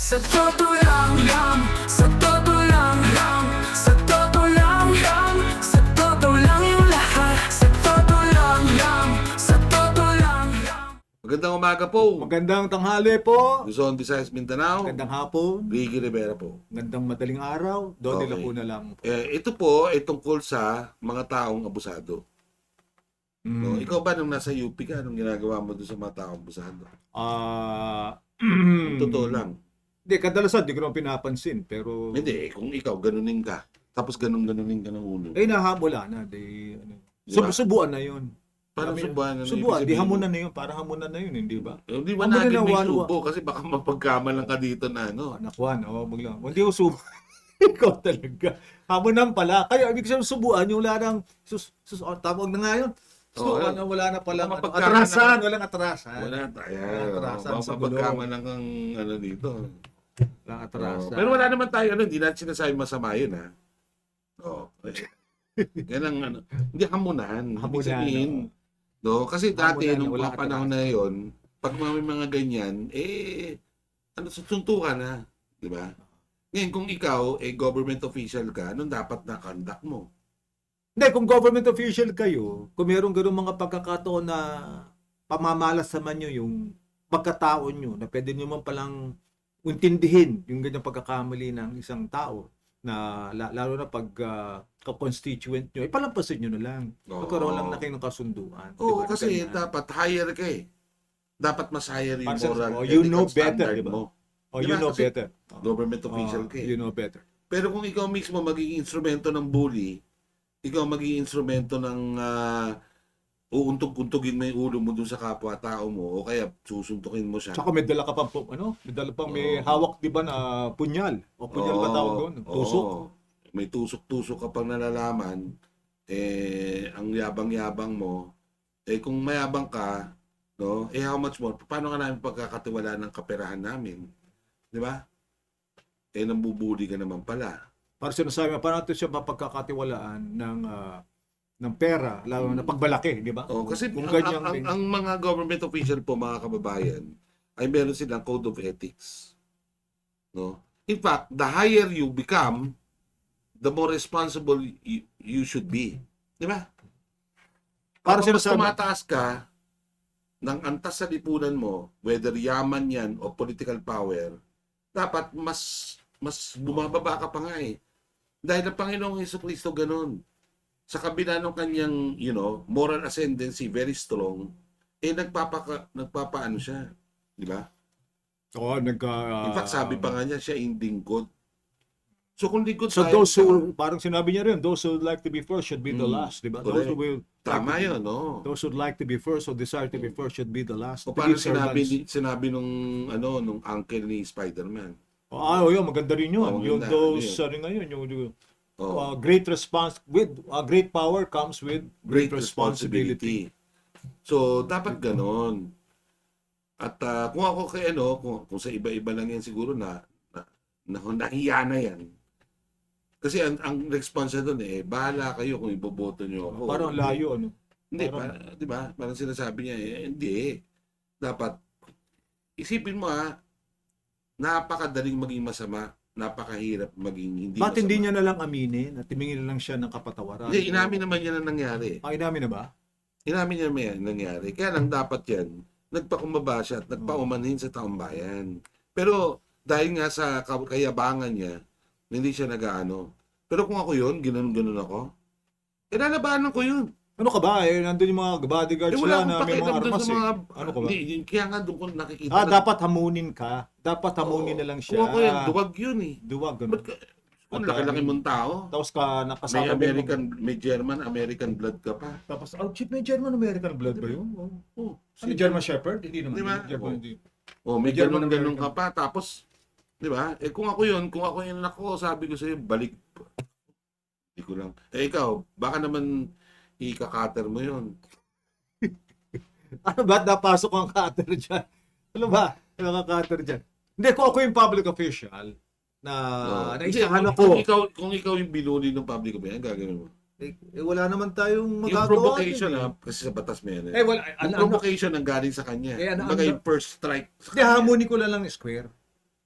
Sa totoo lang lang Sa totoo lang lang Sa totoo lang lang Sa totoo lang yung lahat Sa totoo lang lang Sa totoo lang lang Magandang umaga po. Magandang tanghali po. Luzon, Visayas, Mindanao. Magandang hapon. Ricky Rivera po. Magandang madaling araw. Doon nila Okay. po na lang. Eh, ito po ay tungkol sa mga taong abusado. Mm. No? Ikaw ba nung nasa UP ka, anong ginagawa mo doon sa mga taong abusado? Ah, Totoo lang. Hindi, kadalasan di ko naman pinapansin. Pero, Hindi, eh, kung ikaw ganunin ka, tapos ganun-ganunin ka ng ulo. eh, nahabula na. Di, ano. Di ba? Sub- subuan na yun. Parang Sabi- subuan na Subuan, di hamunan na yun. Parang hamunan na yun, hindi ba? Hindi ba Hamunan natin na may subo kasi baka mapagkamalan ka dito na ano. Nakwan, oh, maglang. Hindi ko sub... Ikaw talaga. Hamunan pala. Kaya ibig sabihin subuan yung wala nang sus, sus, oh, tawag na nga yun. Oo, Subuan na wala na pala. Mapagkamalan Atrasan, walang atrasan. Wala tayo. Atrasan sa gulong. mapagkamalan kang ano dito. Oo. atrasan. pero wala naman tayo, ano, hindi natin sinasabi masama yun, ha? Oo. Yan ang, ano, hindi hamunan. Hamunan, sabihin, no? Kasi dati, Hamunan, nung wala mga panahon na yun, pag may mga ganyan, eh, ano, suntukan na. Di ba? Ngayon, kung ikaw, eh, government official ka, anong dapat na conduct mo? Hindi, kung government official kayo, kung meron ganun mga pagkakataon na pamamalas naman nyo yung pagkatao nyo, na pwede nyo man palang intindihin yung ganyang pagkakamali ng isang tao, na la- lalo na pag ah, ka-constituent nyo, ipalampasin nyo na lang. Oo. Magkaroon lang na kayo ng kasunduan. Oo, Di ba? kasi Ganyan. dapat higher ka eh. Dapat mas higher yung Para sa- moral oh, you know better, di ba? mo. Oh, Di you know Kasi better. Oh, Government official oh, ka eh. you know better. Pero kung ikaw mismo magiging instrumento ng bully, ikaw magiging instrumento ng uh, uuntog-untogin mo yung ulo mo dun sa kapwa-tao mo o kaya susuntukin mo siya. Tsaka may dala ka pang, ano, may dala pang may Oo. hawak, di ba, na punyal. O punyal ba tawag doon? Tusok. oo. May tusok-tusok ka pang nalalaman, eh, ang yabang-yabang mo, eh, kung mayabang ka, no, eh, how much more? Paano ka namin pagkakatiwala ng kaperahan namin? Di ba? Eh, nambubuli ka naman pala. para sinasabi paano natin siya mapagkakatiwalaan ng ah, ng pera, lalo na pagbalaki, di ba? Oh, kasi kung ang, ang, ang mga government official po, mga kababayan, ay meron silang code of ethics. No? In fact, the higher you become, the more responsible you, you should be. Di ba? Para Kapag mas tumataas ka ng antas sa lipunan mo, whether yaman yan o political power, dapat mas mas bumababa ka pa nga eh. Dahil ang Panginoong Heso Kristo ganun. Sa kabila ng kanyang, you know, moral ascendancy very strong, eh nagpapaka, nagpapaano siya. Di ba? Oo, nagka... In fact, sabi pa nga niya, siya inding good. So kung lingkod So tayo, those who, parang sinabi niya rin, those who would like to be first should be the Mm, last, di ba? Those who will... tama like yun, no? Those who would like to be first or desire to be first should be the last. O be sinabi, ni- sinabi nung, ano, nung uncle ni Spider-Man? Ah, oh, yun, maganda rin yun. Oh, yung those, Ano ano nga yun, yung, yung Oh. uh, great response, with, uh, great power comes with great responsibility. So, dapat ganon. At ah, kung ako kay ano, kung, kung sa iba-iba lang yan siguro na, na, na nahiya na yan. Kasi ang, ang response na doon eh, bahala kayo kung iboboto nyo ako. Parang layo, ano? Hindi, parang- pa, di ba? Parang sinasabi niya eh, hindi. Dapat, isipin mo ha, napakadaling maging masama, napakahirap maging hindi Ba't masama. hindi niya na lang aminin at tumingin na lang siya ng kapatawaran? Hindi, inamin naman yan ang nangyari. Ah, inamin na ba? Inamin niya may nangyari. Kaya lang dapat yan, nagpakumbaba siya at nagpaumanhin sa taong bayan. Pero dahil nga sa ka- kayabangan niya, hindi siya nag-ano. Pero kung ako yun, ginanon-ganon ako, eh lalabanan ko yun. Ano ka ba? Eh, nandun yung mga bodyguards Eh wala na may mga armas eh. mga... Ano ka ba? Hindi, yun- kaya nga doon ko nakikita. Ah, na- dapat hamunin ka. Dapat hamunin Oo. na lang siya. Ako yun, duwag yun eh. Duwag, ganun. ka, ang laki-laki mong tao. Tapos ka May nakasama mo- American, may German, American blood ka pa. Tapos, oh, chip, may German American blood ba yun? Oh. Oh, Ano, German Shepherd? Hindi naman. Di ba? German, Oo. hindi. Oh, may May German ganun-ganun American. ka pa. Tapos, di ba? Eh kung ako yun, kung ako yun ako, sabi ko sa'yo, balik. Hindi ko lang. Eh ikaw, baka naman ikakater mo yun. Ano ba? Napasok ang cutter dyan. Ano ba? Nakaka-cutter dyan. Hindi, kung ako yung public official, na Oh. naisahan ako, Kung ikaw, kung ikaw yung binuli ng public opinion, gagawin mo. eh, eh, wala naman tayong Yung magagawa. provocation, din eh. ha, kasi sa batas mo yan. Eh, wala. yung Ano, ano, provocation ang galing sa kanya. Eh, ano- Kumbaga ano- yung first strike. Hindi, hamunin ko lang lang square.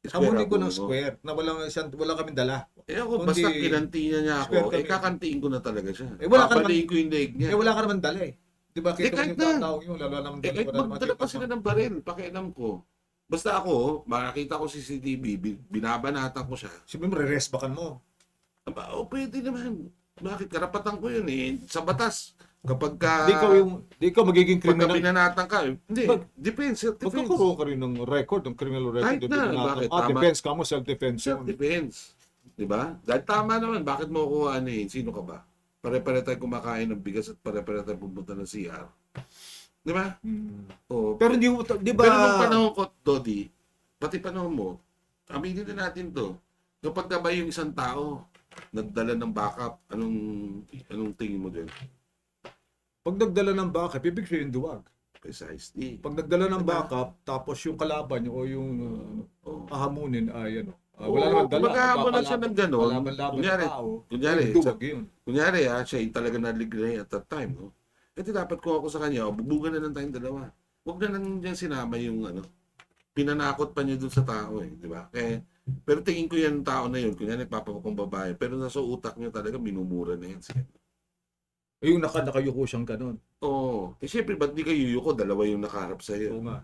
Hamunin ko ng square na walang isang wala kaming dala. Eh ako, Kundi basta kinanti niya square ako, eh kami. kakantiin ko na talaga siya. Eh, wala ka Papaliin ko yung leg niya. Eh wala ka naman dala eh. 'Di ba? Eh, Kita kahit mo yung na. tao yun, lalo naman Eh, dala, kahit wala naman magdala pa kita sila ng baril, pakialam ko. Basta ako, makakita ko si CCTV, bi- binabanatan ko siya. Sabi mo, re-resbakan mo. Aba, oh, pwede naman. Bakit? Karapatan ko yun eh. Sa batas. Kapag ka... Di ikaw yung, di ikaw magiging Pagka criminal. binanatan ka, hindi. Bag- Defense, self-defense. Magkakaroon ka rin ng record, ng criminal record. Kahit na, bakit? Ah, Tama. defense ka mo, self-defense. Self-defense. Di ba? Dahil tama naman, bakit mo kuha ano eh? Sino ka ba? Pare-pare tayo kumakain ng bigas at pare-pare tayo pumunta ng CR. Di ba? Hmm. Oo. Pero di di ba? Pero nung panahon ko, Dodi, pati panahon mo, aminin na natin to. Kapag ka ba yung isang tao, nagdala ng backup, anong anong tingin mo din? Pag nagdala ng backup, ibig sabihin duwag. Precisely. Pag nagdala ng Diba? backup, tapos yung kalaban nyo o yung uh, Oo. ahamunin ay ano, uh, Oo, wala naman dala. kumbaga, wala siya ng ganon. Kunyari, tao. kunyari, duwag yun. Kunyari ha, siya yung talaga naligray at that time, no? Ito dapat ko ako sa kanya, o bubugan na lang tayong dalawa. Huwag na lang niya sinama yung ano, pinanakot pa niya dun sa tao eh, di ba? Eh, pero tingin ko yan tao na yun, kunyari nagpapakong babae, pero nasa utak niya talaga minumura na yan siya. Eh, yung naka, nakayuko siyang ganon. Oo. Eh syempre, ba't di kayo yuko? Dalawa yung nakaharap Oo sa'yo. nga.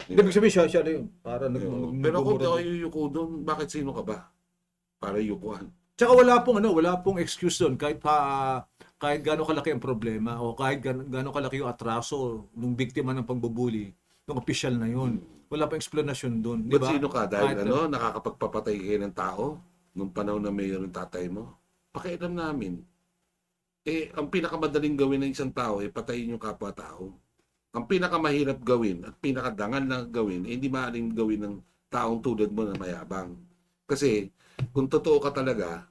Di Hindi, ibig sabihin siya, siya na yun. Para nag, Oo. Pero kung di ako yuyuko doon, bakit sino ka ba? Para yukuhan. Tsaka wala pong ano, wala pong excuse doon kahit pa kahit gaano kalaki ang problema o kahit gaano, gaano kalaki yung atraso ng biktima ng pagbubuli ng opisyal na yun. Wala pang explanation doon, di Ba't ba? sino ka? Dahil Kahit- ano, nakakapagpapatay kayo ng tao nung panahon na mayroon yung tatay mo? Pakialam namin. Eh, ang pinakamadaling gawin ng isang tao, eh, patayin yung kapwa-tao. Ang pinakamahirap gawin at pinakadangal na gawin, eh, hindi maaaring gawin ng taong tulad mo na mayabang. Kasi, kung totoo ka talaga,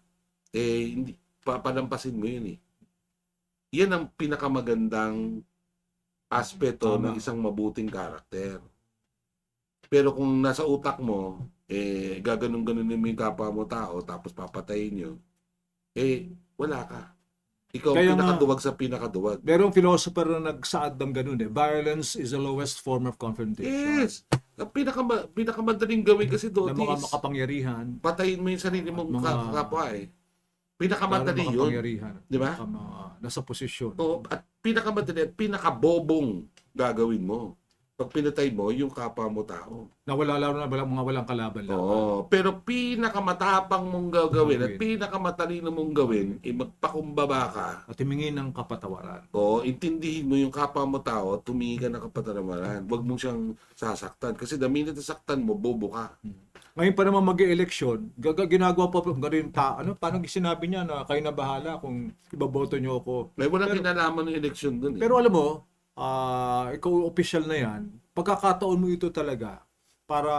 eh, hindi, papalampasin mo yun eh. Yan ang pinakamagandang aspeto Tama. ng isang mabuting karakter. Pero kung nasa utak mo, eh, gaganon-ganon mo yung kapwa mo tao, tapos papatayin nyo, eh, wala ka. Ikaw ang Kaya nga- pinakaduwag sa pinakaduwag. Merong philosopher na nagsaad ng ganun eh. Violence is the lowest form of confrontation. Yes! Ang pinakama, pinakamadaling gawin kasi doon mga is, makapangyarihan. patayin mo yung sarili mong Mga- ka- kapwa eh. Pinakamadali yun. Di ba? Nasa posisyon. O, at pinakamadali at pinakabobong gagawin mo. Pag pinatay mo, yung kapwa mo tao. Na wala lalo na walang mga walang kalaban lang. Oo. Pero pinakamatapang mong gagawin at pinakamatalino mong gawin, eh magpakumbaba ka. At humingi ng kapatawaran. O, intindihin mo yung kapwa mo tao at tumingin ka ng kapatarawaran. Huwag mo siyang sasaktan. Kasi the minute nasaktan mo, bobo ka. Ngayon pa naman mag-eleksyon, gaga ginagawa pa pa rin ta, ano, paano sinabi niya na kayo na bahala kung ibaboto niyo ako. May walang Pero- kinalaman ng eleksyon dun eh. Pero alam mo, ah ikaw official na yan, pagkakataon mo ito talaga para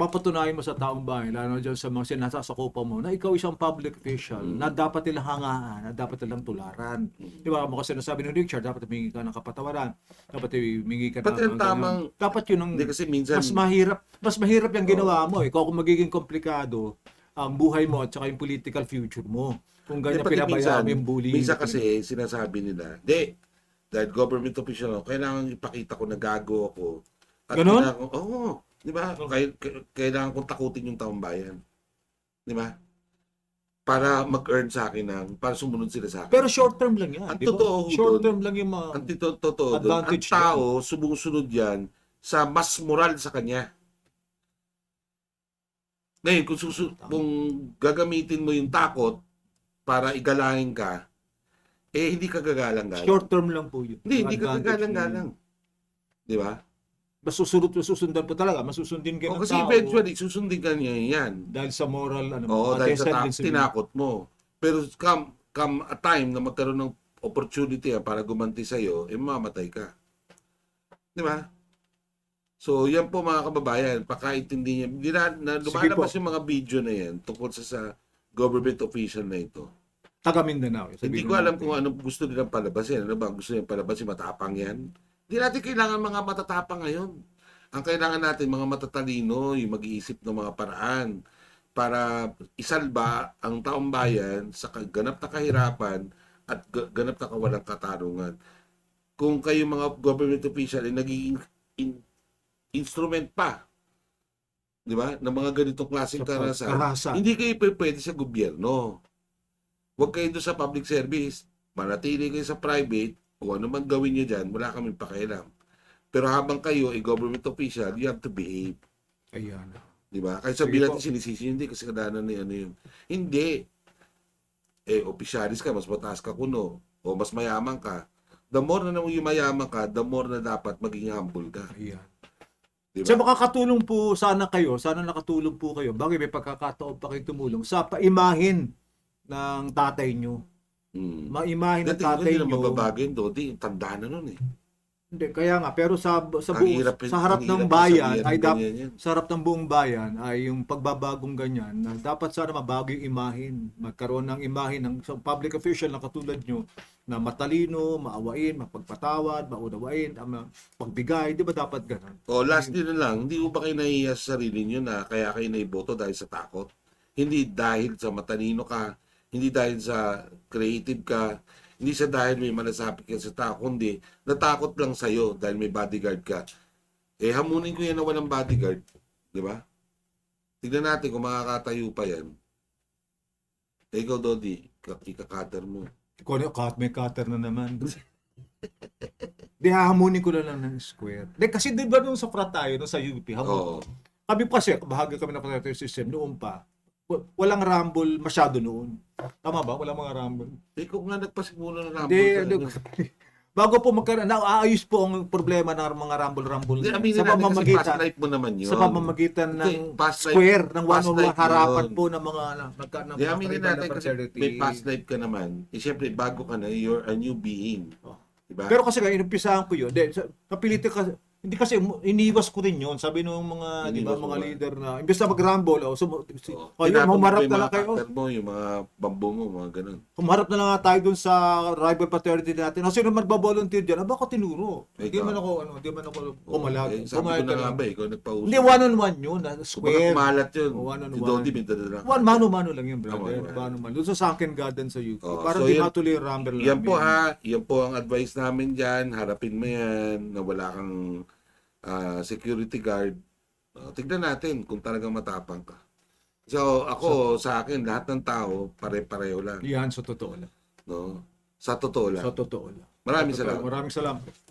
mapatunayan mo sa taong bayan, lalo na dyan sa mga sinasasakupan mo, na ikaw isang public official, Mm. na dapat nilang hangaan, na dapat nilang tularan. Di ba? Mo kasi nasabi ni Richard, dapat humingi ka ng kapatawaran, dapat humingi ka Pati ng... ang tamang- ganyan. Dapat yun ang... Kasi minsan, mas mahirap mas mahirap yung ginawa mo eh. Kung magiging komplikado ang buhay mo at saka yung political future mo. Kung ganyan pati pinabayaan mo yung bullying. minsan kasi sinasabi nila, di, dahil government official ako, kailangan ipakita ko na gago ako. At kailangan ko- Oo. di ba? Kaya- kaya- Kailangan kong takutin yung taong bayan. Di ba? Para mag-earn sa akin ng, para sumunod sila sa akin. Pero short term lang yan. Ang di ba? totoo ho Short doon, term lang yung mga... ang tito- totoo doon, ang Advantage tao sumusunod yan sa mas moral sa kanya. Ngayon, kung, susu- kung gagamitin mo yung takot para igalangin ka, eh hindi ka gagalang-galang. Short term lang po yun. Hindi, hindi ka gagalang-galang. Di ba? Masusunod, masusundan po talaga. Masusundin ka O ng kasi tao. eventually, susundin ka niya yan. Dahil sa moral, ano, Oo, dahil sa ta- sa- tinakot mo. Pero come, come a time na magkaroon ng opportunity ah, para gumanti sa'yo, eh mamatay ka. Di ba? So, yan po mga kababayan, pakaintindi niya. Di na, na lumalabas yung mga video na yan tungkol sa, sa government official na ito. Taga Mindanao. Hindi ko alam kung ano gusto nilang palabasin. Ano ba gusto nilang palabasin? Matapang yan? Hindi natin kailangan mga matatapang ngayon. Ang kailangan natin, mga matatalino, yung mag-iisip ng mga paraan para isalba ang taong bayan sa ganap na kahirapan at ga- ganap na kawalang katarungan. Kung kayo mga government official ay nagiging in- instrument pa di ba? Ng mga ganitong klaseng Sa karahasan. karahasan. Hindi kayo pwede sa gobyerno. Huwag kayo doon sa public service. Manatili kayo sa private. Kung ano man gawin nyo dyan, wala kaming pakialam. Pero habang kayo ay government official, you have to behave. Ayan. Di ba? Sige sabihin natin sinisisi, hindi kasi kadanan ni ano yun. Hindi. Eh, opisyalis ka, mas mataas ka kuno. O mas mayaman ka. The more na naman yung mayaman ka, the more na dapat maging humble ka. Ayan. Di So ba? makakatulong po sana kayo, sana nakatulong po kayo. Bagay may pagkakataon pa kayo tumulong sa paimahin ng tatay nyo. Hmm. Maimahin ng tatay hindi na nyo. mababago yun, Dodi. Tanda na nun eh. Hindi, kaya nga, pero sa, sa, buong, hirap- sa harap ng bayan, ay dap, sa harap ng buong bayan ay yung pagbabagong ganyan na dapat sana mabago yung imahin. Magkaroon ng imahin ng sa public official na katulad nyo na matalino, maawain, mapagpatawad, maunawain, pagbigay. Di ba dapat ganun? O, last din na lang, hindi mo ba kayo nahihiya sa sarili nyo na kaya kayo naiboto dahil sa takot? Hindi dahil sa matalino ka, hindi dahil sa creative ka, hindi sa dahil may malasapit ka sa tao, kundi natakot lang sa'yo dahil may bodyguard ka. Eh, hamunin ko yan na walang bodyguard. Di ba? Tignan natin kung makakatayo pa yan. Eh, ikaw, Dodi, ikakater mo. Kung ano, cut, may cutter na naman. Di hahamunin ko na lang ng square. Di, kasi di ba nung sa frat tayo, nung sa UP, hamon, Oo. kami kasi, bahagi kami ng frat system noon pa. Wa- Walang rumble masyado noon. Tama ba? Walang mga rumble. Eh, kung nga nagpasimula na Hindi, rumble ano, bago po magkaroon, naayos po ang problema ng mga rumble-rumble Hindi, aminin sa natin kasi past life mo naman yun. sa pamamagitan ng Hindi, past life- square, ng one-on-one life harapan yun. po ng mga ng, ng, ng Di mga aminin natin na kasi may past life ka naman. Eh, syempre, bago ka na, you're a new being. Oh. Diba? Pero kasi nga, inumpisahan ko yun. Di, sa, napilitan ka, hindi kasi, mu- iniwas ko rin yun. Sabi nung mga, di ba, Iniwas mo mga ba? leader na, imbes na mag-rumble, oh, sumu, si, Oo. kayo, Tinapon mo humarap yung na lang mga kayo. cutter mo, yung mga bambo mo, mga ganun. Humarap na lang nga tayo dun sa rival fraternity natin. Kasi sino magbabolunteer dyan? Aba, ako tinuro. Hindi Ikaw. man ako, ano, hindi man ako Oo. pumalag. Eh, sabi ko na nga ba, ikaw nagpausap. Hindi, one-on-one yun. ah, Kumbaga Square. kumalat yun. Oo, one on si. Dodi, may dala One mano-mano lang yun, brother. Tama, tama. Mano-mano. Doon sa Sunken Garden sa UK. Oo, Para so di yan- matuloy yung rumble Yan po ha, yan po ang advice namin dyan. Harapin mo yan, na wala kang ah, security guard. Uh, tignan natin kung talagang matapang ka. So, ako, sa akin, lahat ng tao, pare-pareho lang. Yan, sa totoo lang. No? Sa totoo lang. Sa totoo lang. Maraming Sa totoo salamat. Maraming salamat.